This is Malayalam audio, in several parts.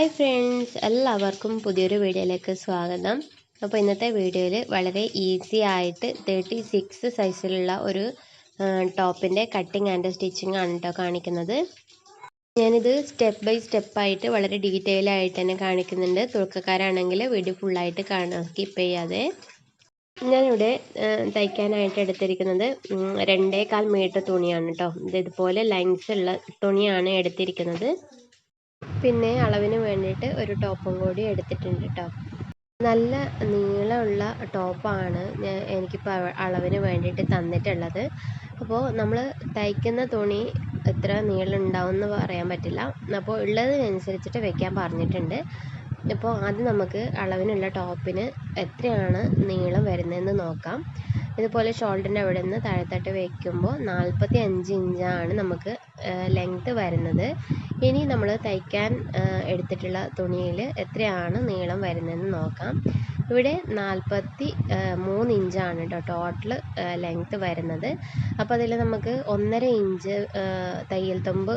ഹായ് ഫ്രണ്ട്സ് എല്ലാവർക്കും പുതിയൊരു വീഡിയോയിലേക്ക് സ്വാഗതം. അപ്പോൾ ഇന്നത്തെ വീഡിയോയിൽ വളരെ ഈസി ആയിട്ട് തേർട്ടി സിക്സ് സൈസിലുള്ള ഒരു ടോപ്പിന്റെ കട്ടിങ് ആൻഡ് സ്റ്റിച്ചിങ് ആണ് കേട്ടോ കാണിക്കുന്നത്. ഞാനിത് സ്റ്റെപ്പ് ബൈ സ്റ്റെപ്പായിട്ട് വളരെ ഡീറ്റെയിൽ ആയിട്ട് തന്നെ കാണിക്കുന്നുണ്ട്. തുടക്കക്കാരാണെങ്കിൽ വീഡിയോ ഫുള്ളായിട്ട് കാണാം സ്കിപ്പ് ചെയ്യാതെ. ഞാനിവിടെ തയ്ക്കാനായിട്ട് എടുത്തിരിക്കുന്നത് രണ്ടേ കാൽ മീറ്റർ തുണിയാണ് കേട്ടോ ഇത് ഇതുപോലെ ലൈൻസ് ഉള്ള തുണിയാണ് എടുത്തിരിക്കുന്നത്. പിന്നെ അളവിന് വേണ്ടിയിട്ട് ഒരു ടോപ്പും കൂടി എടുത്തിട്ടുണ്ട് കേട്ടോ നല്ല നീളമുള്ള ടോപ്പാണ് ഞാൻ എനിക്കിപ്പോൾ അളവിന് വേണ്ടിയിട്ട് തന്നിട്ടുള്ളത്. അപ്പോൾ നമ്മൾ തയ്ക്കുന്ന തുണി എത്ര നീളം ഉണ്ടാവും എന്ന് പറയാൻ പറ്റില്ല. അപ്പോൾ ഉള്ളതിനനുസരിച്ചിട്ട് വെക്കാൻ പറഞ്ഞിട്ടുണ്ട്. അപ്പോൾ ആദ്യം നമുക്ക് അളവിനുള്ള ടോപ്പിന് എത്രയാണ് നീളം വരുന്നതെന്ന് നോക്കാം. ഇതുപോലെ ഷോൾഡറിന്റെ അവിടെ നിന്ന് താഴത്തോട്ട് വയ്ക്കുമ്പോൾ നാൽപ്പത്തി അഞ്ച് ഇഞ്ചാണ് നമുക്ക് ലെങ്ത്ത് വരുന്നത്. ഇനി നമ്മൾ തയ്ക്കാൻ എടുത്തിട്ടുള്ള തുണിയിൽ എത്രയാണ് നീളം വരുന്നതെന്ന് നോക്കാം. ഇവിടെ നാൽപ്പത്തി മൂന്ന് ഇഞ്ചാണ് കേട്ടോ ടോട്ടൽ ലെങ്ത്ത് വരുന്നത്. അപ്പോൾ അതിൽ നമുക്ക് ഒന്നര ഇഞ്ച് തയ്യൽ തുമ്പ്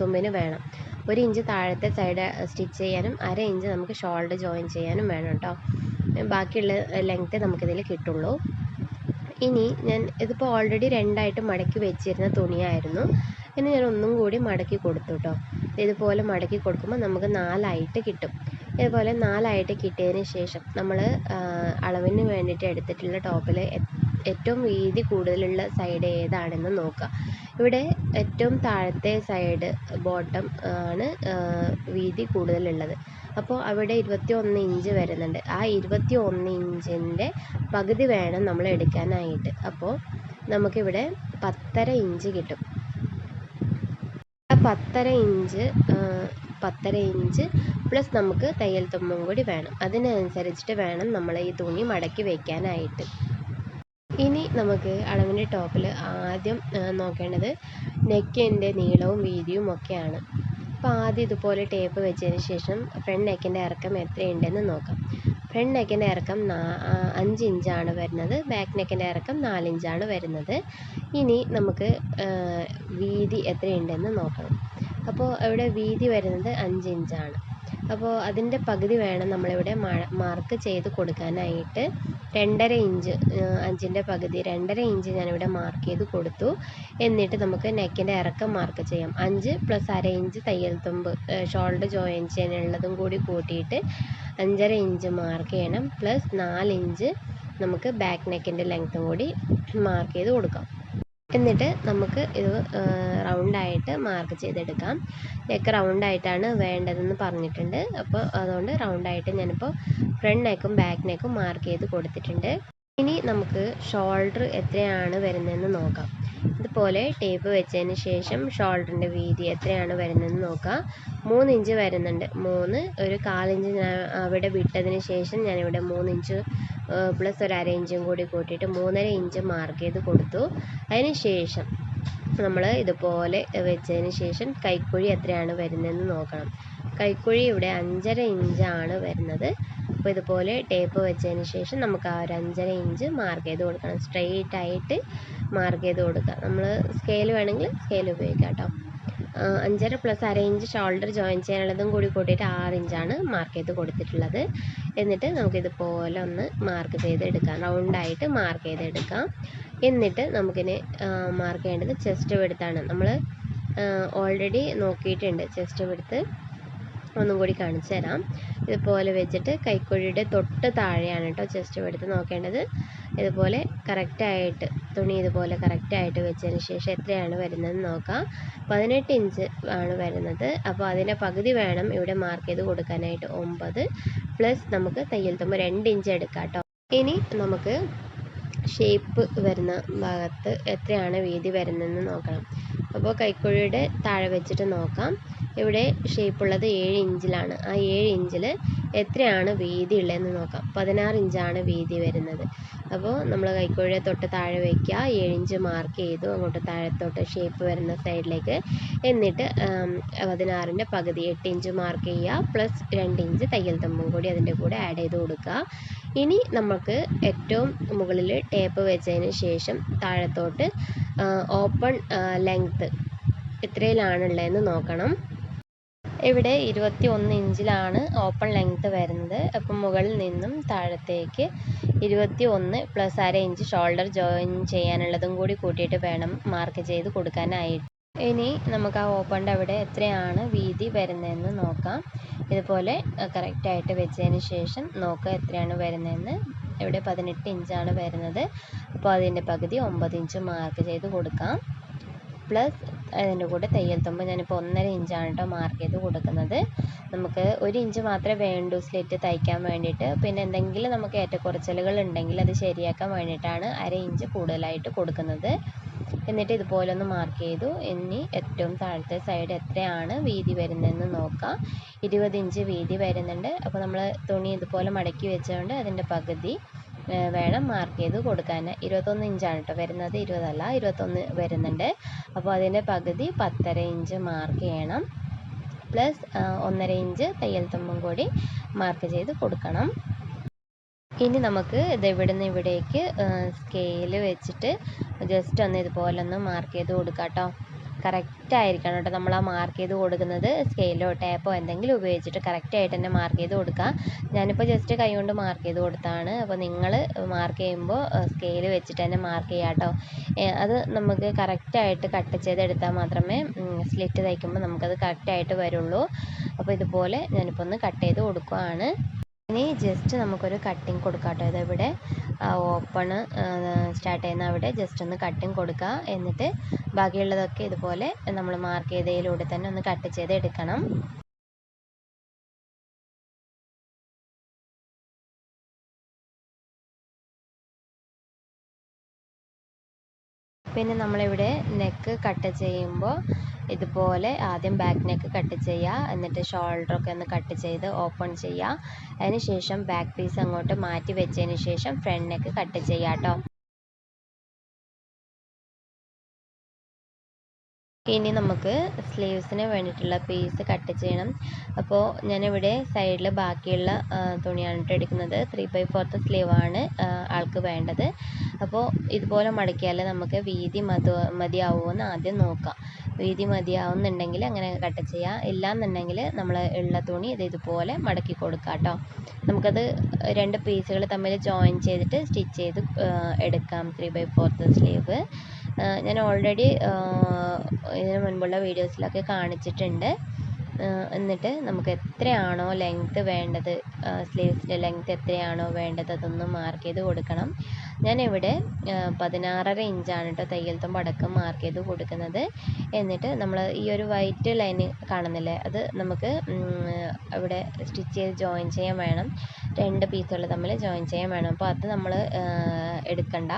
തുമ്പിന് വേണം. ഒരു ഇഞ്ച് താഴത്തെ സൈഡ് സ്റ്റിച്ച് ചെയ്യാനും അര ഇഞ്ച് നമുക്ക് ഷോൾഡർ ജോയിൻ ചെയ്യാനും വേണം കേട്ടോ ബാക്കിയുള്ള ലെങ്ത്ത് നമുക്കിതിൽ കിട്ടുള്ളൂ. ഇനി ഞാൻ ഇതിപ്പോൾ ഓൾറെഡി രണ്ടായിട്ട് മടക്കി വെച്ചിരുന്ന തുണിയായിരുന്നു. ഇനി ഞാൻ ഒന്നും കൂടി മടക്കി കൊടുത്തു കേട്ടോ ഇതുപോലെ മടക്കി കൊടുക്കുമ്പോൾ നമുക്ക് നാലായിട്ട് കിട്ടും. ഇതുപോലെ നാലായിട്ട് കിട്ടിയതിന് ശേഷം നമ്മൾ അളവിന് വേണ്ടിയിട്ട് എടുത്തിട്ടുള്ള ടോപ്പിൽ ഏറ്റവും വീതി കൂടുതലുള്ള സൈഡ് ഏതാണെന്ന് നോക്കുക ഇവിടെ ഏറ്റവും താഴത്തെ സൈഡ് ബോട്ടം ആണ് വീതി കൂടുതലുള്ളത്. അപ്പോൾ അവിടെ ഇരുപത്തി ഒന്ന് ഇഞ്ച് വരുന്നുണ്ട്. ആ ഇരുപത്തി ഒന്ന് ഇഞ്ചിന്റെ പകുതി വേണം നമ്മൾ എടുക്കാനായിട്ട്. അപ്പോൾ നമുക്കിവിടെ പത്തര ഇഞ്ച് കിട്ടും. പത്തര ഇഞ്ച് പത്തര ഇഞ്ച് പ്ലസ് നമുക്ക് തയ്യൽ തുമ്പും കൂടി വേണം. അതിനനുസരിച്ചിട്ട് വേണം നമ്മൾ ഈ തുണി മടക്കി വയ്ക്കാനായിട്ട് ഇനി നമുക്ക് അളവിന്റെ ടോപ്പിൽ ആദ്യം നോക്കേണ്ടത് നെക്കിന്റെ നീളവും വീതിയും ഒക്കെയാണ്. അപ്പോൾ ആദ്യം ഇതുപോലെ ടേപ്പ് വെച്ചതിന് ശേഷം ഫ്രണ്ട് നെക്കിന്റെ ഇറക്കം എത്രയുണ്ടെന്ന് നോക്കാം. ഫ്രണ്ട് നെക്കിന്റെ ഇറക്കം അഞ്ച് ഇഞ്ചാണ് വരുന്നത്. ബാക്ക് നെക്കിന്റെ ഇറക്കം നാലിഞ്ചാണ് വരുന്നത്. ഇനി നമുക്ക് വീതി എത്രയുണ്ടെന്ന് നോക്കണം. അപ്പോൾ ഇവിടെ വീതി വരുന്നത് അഞ്ച് ഇഞ്ചാണ്. അപ്പോൾ അതിന്റെ പകുതി വേണം നമ്മളിവിടെ മാർക്ക് ചെയ്ത് കൊടുക്കാനായിട്ട്. രണ്ടര ഇഞ്ച് അഞ്ചിന്റെ പകുതി രണ്ടര ഇഞ്ച് ഞാനിവിടെ മാർക്ക് ചെയ്ത് കൊടുത്തു. എന്നിട്ട് നമുക്ക് നെക്കിന്റെ ഇറക്കം മാർക്ക് ചെയ്യാം. അഞ്ച് പ്ലസ് അര ഇഞ്ച് തയ്യൽ തുമ്പ് ഷോൾഡർ ജോയിൻ ചെയ്യാനുള്ളതും കൂടി കൂട്ടിയിട്ട് അഞ്ചര ഇഞ്ച് മാർക്ക് ചെയ്യണം. പ്ലസ് നാല് ഇഞ്ച് നമുക്ക് ബാക്ക് നെക്കിന്റെ ലെങ്ത്തും കൂടി മാർക്ക് ചെയ്ത് കൊടുക്കാം. എന്നിട്ട് നമുക്ക് ഇത് റൗണ്ടായിട്ട് മാർക്ക് ചെയ്തെടുക്കാം. നെക്ക് റൗണ്ടായിട്ടാണ് വേണ്ടതെന്ന് പറഞ്ഞിട്ടുണ്ട്. അപ്പോൾ അതുകൊണ്ട് റൗണ്ടായിട്ട് ഞാനിപ്പോൾ ഫ്രണ്ട് നെക്കും ബാക്ക് നെക്കും മാർക്ക് ചെയ്ത് കൊടുത്തിട്ടുണ്ട്. ഇനി നമുക്ക് ഷോൾഡർ എത്രയാണ് വരുന്നതെന്ന് നോക്കാം. ഇതുപോലെ ടേപ്പ് വെച്ചതിന് ശേഷം ഷോൾഡറിന്റെ വീതി എത്രയാണ് വരുന്നതെന്ന് നോക്കുക മൂന്ന് ഇഞ്ച് വരുന്നുണ്ട്. മൂന്ന് ഒരു കാലിഞ്ച് ഞാൻ അവിടെ വിട്ടതിന് ശേഷം ഞാനിവിടെ മൂന്ന് ഇഞ്ച് പ്ലസ് ഒരു അര ഇഞ്ചും കൂടി കൂട്ടിയിട്ട് മൂന്നര ഇഞ്ച് മാർക്ക് ചെയ്ത് കൊടുത്തു. അതിന് ശേഷം നമ്മൾ ഇതുപോലെ വെച്ചതിന് ശേഷം കൈക്കുഴി എത്രയാണ് വരുന്നതെന്ന് നോക്കണം. കൈക്കുഴി ഇവിടെ അഞ്ചര ഇഞ്ചാണ് വരുന്നത്. അപ്പോൾ ഇതുപോലെ ടേപ്പ് വെച്ചതിന് ശേഷം നമുക്ക് ആ ഒരു അഞ്ചര ഇഞ്ച് മാർക്ക് ചെയ്ത് കൊടുക്കണം. സ്ട്രെയിറ്റ് ആയിട്ട് മാർക്ക് ചെയ്ത് കൊടുക്കുക. നമ്മൾ സ്കെയിൽ വേണമെങ്കിൽ സ്കെയിൽ ഉപയോഗിക്കാം കേട്ടോ. അഞ്ചര പ്ലസ് അര ഇഞ്ച് ഷോൾഡർ ജോയിൻ ചെയ്യാനുള്ളതും കൂടി കൂട്ടിയിട്ട് ആറ് ഇഞ്ചാണ് മാർക്ക് ചെയ്ത് കൊടുത്തിട്ടുള്ളത്. എന്നിട്ട് നമുക്കിതുപോലെ ഒന്ന് മാർക്ക് ചെയ്തെടുക്കാം. റൗണ്ടായിട്ട് മാർക്ക് ചെയ്തെടുക്കാം. എന്നിട്ട് നമുക്കിനി മാർക്ക് ചെയ്യേണ്ടത് ചെസ്റ്റ് വെടുത്താണ് നമ്മൾ ഓൾറെഡി നോക്കിയിട്ടുണ്ട് ചെസ്റ്റ് വെടുത്ത് ഒന്നും കൂടി കാണിച്ചു തരാം. ഇതുപോലെ വെച്ചിട്ട് കൈക്കുഴിയുടെ തൊട്ട് താഴെയാണ് കേട്ടോ ചെസ്റ്റ് എടുത്ത് നോക്കേണ്ടത്. ഇതുപോലെ കറക്റ്റായിട്ട് തുണി ഇതുപോലെ കറക്റ്റായിട്ട് വെച്ചതിന് ശേഷം എത്രയാണ് വരുന്നതെന്ന് നോക്കാം. പതിനെട്ട് ഇഞ്ച് ആണ് വരുന്നത്. അപ്പോൾ അതിന്റെ പകുതി വേണം ഇവിടെ മാർക്ക് ചെയ്ത് കൊടുക്കാനായിട്ട്. ഒമ്പത് പ്ലസ് നമുക്ക് തയ്യൽ തുമ്പ് രണ്ട് ഇഞ്ച് എടുക്കാം കേട്ടോ. ഇനി നമുക്ക് ഷേപ്പ് വരുന്ന ഭാഗത്ത് എത്രയാണ് വീതി വരുന്നതെന്ന് നോക്കണം. അപ്പോൾ കൈക്കുഴിയുടെ താഴെ വെച്ചിട്ട് നോക്കാം. ഇവിടെ ഷേപ്പ് ഉള്ളത്? ഏഴ് ഇഞ്ചിലാണ്. ആ ഏഴ് ഇഞ്ചിൽ എത്രയാണ് വീതി ഉള്ളതെന്ന് നോക്കാം. പതിനാറ് ഇഞ്ചാണ് വീതി വരുന്നത്. അപ്പോൾ നമ്മൾ കൈക്കുഴ തൊട്ട് താഴെ വയ്ക്കുക ഏഴ് ഇഞ്ച് മാർക്ക് ചെയ്തു അങ്ങോട്ട് താഴത്തോട്ട് ഷേപ്പ് വരുന്ന സൈഡിലേക്ക് എന്നിട്ട് പതിനാറിന്റെ പകുതി എട്ട് ഇഞ്ച് മാർക്ക് ചെയ്യുക. പ്ലസ് രണ്ട് ഇഞ്ച് തയ്യൽ തമ്പും കൂടി അതിന്റെ കൂടെ ആഡ് ചെയ്ത് കൊടുക്കുക. ഇനി നമുക്ക് ഏറ്റവും മുകളിൽ ടേപ്പ് വെച്ചതിന് ശേഷം താഴത്തോട്ട് ഓപ്പൺ ലെങ്ത്ത് എത്രയിലാണുള്ളതെന്ന് നോക്കണം. ഇവിടെ ഇരുപത്തി ഒന്ന് ഇഞ്ചിലാണ് ഓപ്പൺ ലെങ്ത് വരുന്നത്. അപ്പം മുകളിൽ നിന്നും താഴത്തേക്ക് ഇരുപത്തി ഒന്ന് പ്ലസ് അര ഇഞ്ച് ഷോൾഡർ ജോയിൻ ചെയ്യാനുള്ളതും കൂടി കൂട്ടിയിട്ട് വേണം മാർക്ക് ചെയ്ത് കൊടുക്കാനായിട്ട്. ഇനി നമുക്ക് ആ ഓപ്പണിന്റെ അവിടെ എത്രയാണ് വീതി വരുന്നതെന്ന് നോക്കാം. ഇതുപോലെ കറക്റ്റായിട്ട് വെച്ചതിന് ശേഷം നോക്കുക എത്രയാണ് വരുന്നതെന്ന്. ഇവിടെ പതിനെട്ട് ഇഞ്ചാണ് വരുന്നത്. അപ്പോൾ അതിന്റെ പകുതി ഒമ്പത് ഇഞ്ച് മാർക്ക് ചെയ്ത് കൊടുക്കാം. പ്ലസ് അതിന്റെ കൂടെ തയ്യൽ തുമ്പ് ഞാനിപ്പോൾ ഒന്നര ഇഞ്ചാണ് കേട്ടോ മാർക്ക് ചെയ്ത് കൊടുക്കുന്നത്. നമുക്ക് ഒരു ഇഞ്ച് മാത്രമേ വേണ്ടൂ സ്ലിറ്റ് തയ്ക്കാൻ വേണ്ടിയിട്ട്. പിന്നെ എന്തെങ്കിലും നമുക്ക് ഏറ്റക്കുറച്ചിലുകൾ ഉണ്ടെങ്കിൽ അത് ശരിയാക്കാൻ വേണ്ടിയിട്ടാണ് അര ഇഞ്ച് കൂടുതലായിട്ട് കൊടുക്കുന്നത്. എന്നിട്ട് ഇതുപോലെ ഒന്ന് മാർക്ക് ചെയ്തു. ഇനി ഏറ്റവും താഴത്തെ സൈഡ് എത്രയാണ് വീതി വരുന്നതെന്ന് നോക്കാം. ഇരുപത് ഇഞ്ച് വീതി വരുന്നുണ്ട്. അപ്പോൾ നമ്മൾ തുണി ഇതുപോലെ മടക്കി വെച്ചുകൊണ്ട് അതിന്റെ പകുതി വേണം മാർക്ക് ചെയ്ത് കൊടുക്കാൻ ഇരുപത്തൊന്ന് ഇഞ്ചാണ് കേട്ടോ വരുന്നത്. ഇരുപതല്ല ഇരുപത്തൊന്ന് വരുന്നുണ്ട്. അപ്പോൾ അതിന്റെ പകുതി പത്തര ഇഞ്ച് മാർക്ക് ചെയ്യണം. പ്ലസ് ഒന്നര ഇഞ്ച് തയ്യൽ തുമ്പും കൂടി മാർക്ക് ചെയ്ത് കൊടുക്കണം. ഇനി നമുക്ക് ഇത് ഇവിടുന്ന് ഇവിടേക്ക് സ്കെയിൽ വെച്ചിട്ട് ജസ്റ്റ് ഒന്ന് ഇതുപോലെ ഒന്ന് മാർക്ക് ചെയ്ത് കൊടുക്കാം കേട്ടോ കറക്റ്റ് ആയിരിക്കണം കേട്ടോ. നമ്മൾ ആ മാർക്ക് ചെയ്ത് കൊടുക്കുന്നത് സ്കെയിലോ ടേപ്പോ എന്തെങ്കിലും ഉപയോഗിച്ചിട്ട് കറക്റ്റായിട്ട് തന്നെ മാർക്ക് ചെയ്ത് കൊടുക്കുക ഞാനിപ്പോൾ ജസ്റ്റ് കൈ കൊണ്ട് മാർക്ക് ചെയ്ത് കൊടുത്താണ്. അപ്പോൾ നിങ്ങൾ മാർക്ക് ചെയ്യുമ്പോൾ സ്കെയിൽ വെച്ചിട്ട് തന്നെ മാർക്ക് ചെയ്യുക കേട്ടോ അത് നമുക്ക് കറക്റ്റായിട്ട് കട്ട് ചെയ്തെടുത്താൽ മാത്രമേ സ്ലിറ്റ് തയ്ക്കുമ്പോൾ നമുക്കത് കറക്റ്റായിട്ട് വരുള്ളൂ. അപ്പോൾ ഇതുപോലെ ഞാനിപ്പോൾ ഒന്ന് കട്ട് ചെയ്ത് കൊടുക്കുകയാണ് ഇനി ജസ്റ്റ് നമുക്കൊരു കട്ടിങ് കൊടുക്കാം കേട്ടോ ഇതിവിടെ ഓപ്പണ് സ്റ്റാർട്ട് ചെയ്യുന്ന അവിടെ ജസ്റ്റ് ഒന്ന് കട്ടിങ് കൊടുക്കുക എന്നിട്ട് ബാക്കിയുള്ളതൊക്കെ ഇതുപോലെ നമ്മൾ മാർക്ക് ചെയ്തതിലൂടെ തന്നെ ഒന്ന് കട്ട് ചെയ്ത് എടുക്കണം പിന്നെ നമ്മളിവിടെ നെക്ക് കട്ട് ചെയ്യുമ്പോൾ ഇതുപോലെ ആദ്യം ബാക്ക് നെക്ക് കട്ട് ചെയ്യുക എന്നിട്ട് ഷോൾഡറൊക്കെ ഒന്ന് കട്ട് ചെയ്ത് ഓപ്പൺ ചെയ്യുക. അതിന് ശേഷം ബാക്ക് പീസ് അങ്ങോട്ട് മാറ്റി വെച്ചതിന് ശേഷം ഫ്രണ്ട് നെക്ക് കട്ട് ചെയ്യുക കേട്ടോ ഇനി നമുക്ക് സ്ലീവ്സിന് വേണ്ടിയിട്ടുള്ള പീസ് കട്ട് ചെയ്യണം. അപ്പോൾ ഞാനിവിടെ സൈഡിൽ ബാക്കിയുള്ള തുണിയാണ് ഇട്ട് എടുക്കുന്നത്. ത്രീ ബൈ ഫോർത്ത് സ്ലീവാണ് ആൾക്ക് വേണ്ടത്. അപ്പോൾ ഇതുപോലെ മടക്കിയാൽ നമുക്ക് വീതി മതി മതിയാവുമെന്ന് ആദ്യം നോക്കാം. വീതി മതിയാവുന്നുണ്ടെങ്കിൽ അങ്ങനെ കട്ട് ചെയ്യാം. ഇല്ലാന്നുണ്ടെങ്കിൽ നമ്മൾ ഉള്ള തുണി ഇത് ഇതുപോലെ മടക്കി കൊടുക്കാം കേട്ടോ. നമുക്കത് രണ്ട് പീസുകൾ തമ്മിൽ ജോയിൻ ചെയ്തിട്ട് സ്റ്റിച്ച് ചെയ്ത് എടുക്കാം ത്രീ ബൈ ഫോർത്ത് സ്ലീവ് ഞാൻ ഓൾറെഡി ഇതിന് മുൻപുള്ള വീഡിയോസിലൊക്കെ കാണിച്ചിട്ടുണ്ട്. എന്നിട്ട് നമുക്ക് എത്രയാണോ ലെങ്ത്ത് വേണ്ടത് സ്ലീവ്സിന്റെ ലെങ്ത്ത് എത്രയാണോ വേണ്ടത് അതൊന്ന് മാർക്ക് ചെയ്ത് കൊടുക്കണം. ഞാനിവിടെ പതിനാറര ഇഞ്ചാണ് കേട്ടോ തയ്യൽ തുമ്പ് അടക്കം മാർക്ക് ചെയ്ത് കൊടുക്കുന്നത്. എന്നിട്ട് നമ്മൾ ഈ ഒരു വൈറ്റ് ലൈൻ കാണുന്നില്ലേ അത് നമുക്ക് ഇവിടെ സ്റ്റിച്ച് ചെയ്ത് ജോയിൻ ചെയ്യാൻ വേണം. രണ്ട് പീസുകൾ തമ്മിൽ ജോയിൻ ചെയ്യാൻ വേണം. അപ്പോൾ അത് നമ്മൾ എടുക്കണ്ട.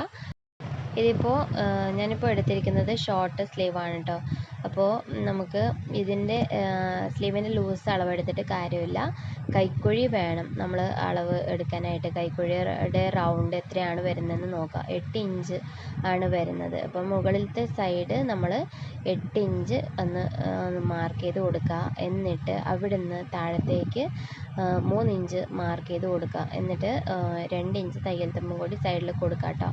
ഇതിപ്പോൾ ഞാനിപ്പോൾ എടുത്തിരിക്കുന്നത് ഷോർട്ട് സ്ലീവാണ് കേട്ടോ അപ്പോൾ നമുക്ക് ഇതിന്റെ സ്ലീവിന്റെ ലൂസ് അളവെടുത്തിട്ട് കാര്യമില്ല. കൈക്കുഴി വേണം. നമ്മൾ അളവ് എടുക്കാനായിട്ട് കൈക്കുഴിയുടെ റൗണ്ട് എത്രയാണ് വരുന്നതെന്ന് നോക്കുക എട്ട് ഇഞ്ച് ആണ് വരുന്നത്. അപ്പം മുകളിലത്തെ സൈഡ് നമ്മൾ എട്ട് ഇഞ്ച് ഒന്ന് മാർക്ക് ചെയ്ത് കൊടുക്കുക. എന്നിട്ട് അവിടുന്ന് താഴത്തേക്ക് മൂന്ന് ഇഞ്ച് മാർക്ക് ചെയ്ത് കൊടുക്കുക. എന്നിട്ട് രണ്ട് ഇഞ്ച് തയ്യൽ തുമ്പും കൂടി സൈഡിൽ കൊടുക്കുക കേട്ടോ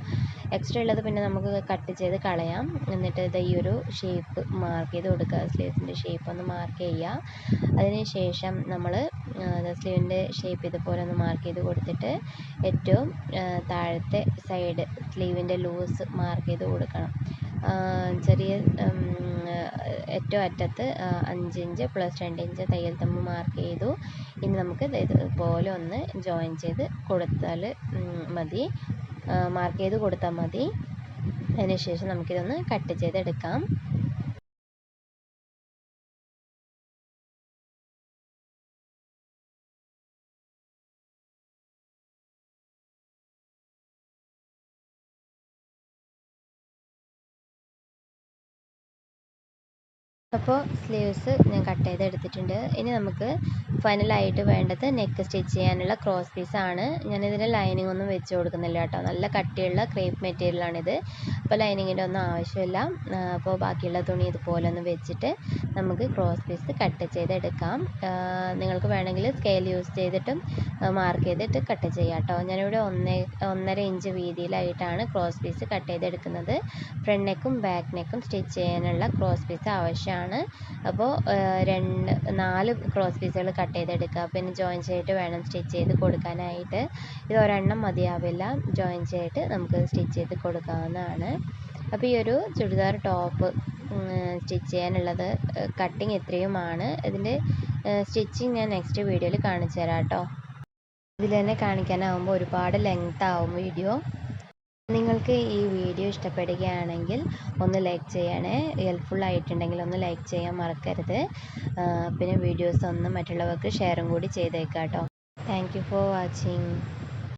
എക്സ്ട്രാ ഉള്ളത് പിന്നെ നമുക്ക് കട്ട് ചെയ്ത് കളയാം. എന്നിട്ട് ഇത് ഈ ഒരു ഷേപ്പ് മാർക്ക് ചെയ്ത് കൊടുക്കുക സ്ലീവ്സിന്റെ ഷേപ്പ് ഒന്ന് മാർക്ക് ചെയ്യുക അതിന് ശേഷം നമ്മൾ സ്ലീവിന്റെ ഷേപ്പ് ഇതുപോലെ ഒന്ന് മാർക്ക് ചെയ്ത് കൊടുത്തിട്ട് ഏറ്റവും താഴത്തെ സൈഡ് സ്ലീവിന്റെ ലൂസ് മാർക്ക് ചെയ്ത് കൊടുക്കണം. ചെറിയ ഏറ്റവും അറ്റത്ത് അഞ്ച് ഇഞ്ച് പ്ലസ് രണ്ട് ഇഞ്ച് തയ്യൽ തമ്പ് മാർക്ക് ചെയ്തു. ഇനി നമുക്ക് ഇതുപോലെ ഒന്ന് ജോയിൻ ചെയ്ത് കൊടുത്താൽ മതി. മാർക്ക് ചെയ്ത് കൊടുത്താൽ മതി. അതിനുശേഷം നമുക്കിതൊന്ന് കട്ട് ചെയ്തെടുക്കാം. അപ്പോൾ സ്ലീവ്സ് ഞാൻ കട്ട് ചെയ്ത് എടുത്തിട്ടുണ്ട് ഇനി നമുക്ക് ഫൈനലായിട്ട് വേണ്ടത് നെക്ക് സ്റ്റിച്ച് ചെയ്യാനുള്ള ക്രോസ് പീസാണ് ഞാനിതിന് ലൈനിങ് ഒന്നും വെച്ച് കൊടുക്കുന്നില്ല കേട്ടോ. നല്ല കട്ടിയുള്ള ക്രേപ്പ് മെറ്റീരിയലാണിത് അപ്പോൾ ലൈനിങ്ങിന്റെ ഒന്നും ആവശ്യമില്ല. അപ്പോൾ ബാക്കിയുള്ള തുണി ഇതുപോലെ ഒന്ന് വെച്ചിട്ട് നമുക്ക് ക്രോസ് പീസ് കട്ട് ചെയ്തെടുക്കാം. നിങ്ങൾക്ക് വേണമെങ്കിൽ സ്കെയിൽ യൂസ് ചെയ്തിട്ടും മാർക്ക് ചെയ്തിട്ട് കട്ട് ചെയ്യാം കേട്ടോ. ഞാനിവിടെ ഒന്നേ ഒന്നര ഇഞ്ച് വീതിയിലായിട്ടാണ് ക്രോസ് പീസ് കട്ട് ചെയ്തെടുക്കുന്നത്. ഫ്രണ്ട് നെക്കും ബാക്ക് നെക്കും സ്റ്റിച്ച് ചെയ്യാനുള്ള ക്രോസ് പീസ് ആവശ്യമാണ്. ആണ്. അപ്പോൾ രണ്ട് നാല് ക്രോസ് പീസുകൾ കട്ട് ചെയ്തെടുക്കുക. പിന്നെ ജോയിൻ ചെയ്തിട്ട് വേണം സ്റ്റിച്ച് ചെയ്ത് കൊടുക്കാനായിട്ട്. ഇത് ഒരെണ്ണം മതിയാവില്ല. ജോയിൻ ചെയ്തിട്ട് നമുക്ക് സ്റ്റിച്ച് ചെയ്ത് കൊടുക്കാവുന്നതാണ്. അപ്പോൾ ഈ ഒരു ചുരിദാർ ടോപ്പ് സ്റ്റിച്ച് ചെയ്യാനുള്ളത് കട്ടിങ് ഇത്രയുമാണ്. ഇതിന്റെ സ്റ്റിച്ചിങ് ഞാൻ നെക്സ്റ്റ് വീഡിയോയിൽ കാണിച്ചു തരാം കേട്ടോ. ഇതിൽ തന്നെ കാണിക്കാനാവുമ്പോൾ ഒരുപാട് ലെങ്ത് ആവും വീഡിയോ നിങ്ങൾക്ക് ഈ വീഡിയോ ഇഷ്ടപ്പെടുകയാണെങ്കിൽ ഒന്ന് ലൈക്ക് ചെയ്യണേ. ഹെൽപ്ഫുൾ ആയിട്ടുണ്ടെങ്കിൽ ഒന്ന് ലൈക്ക് ചെയ്യാൻ മറക്കരുത്. പിന്നെ വീഡിയോസ് ഒന്ന് മറ്റുള്ളവർക്ക് ഷെയറും കൂടി ചെയ്തേക്കാം കേട്ടോ താങ്ക് ഫോർ വാച്ചിങ്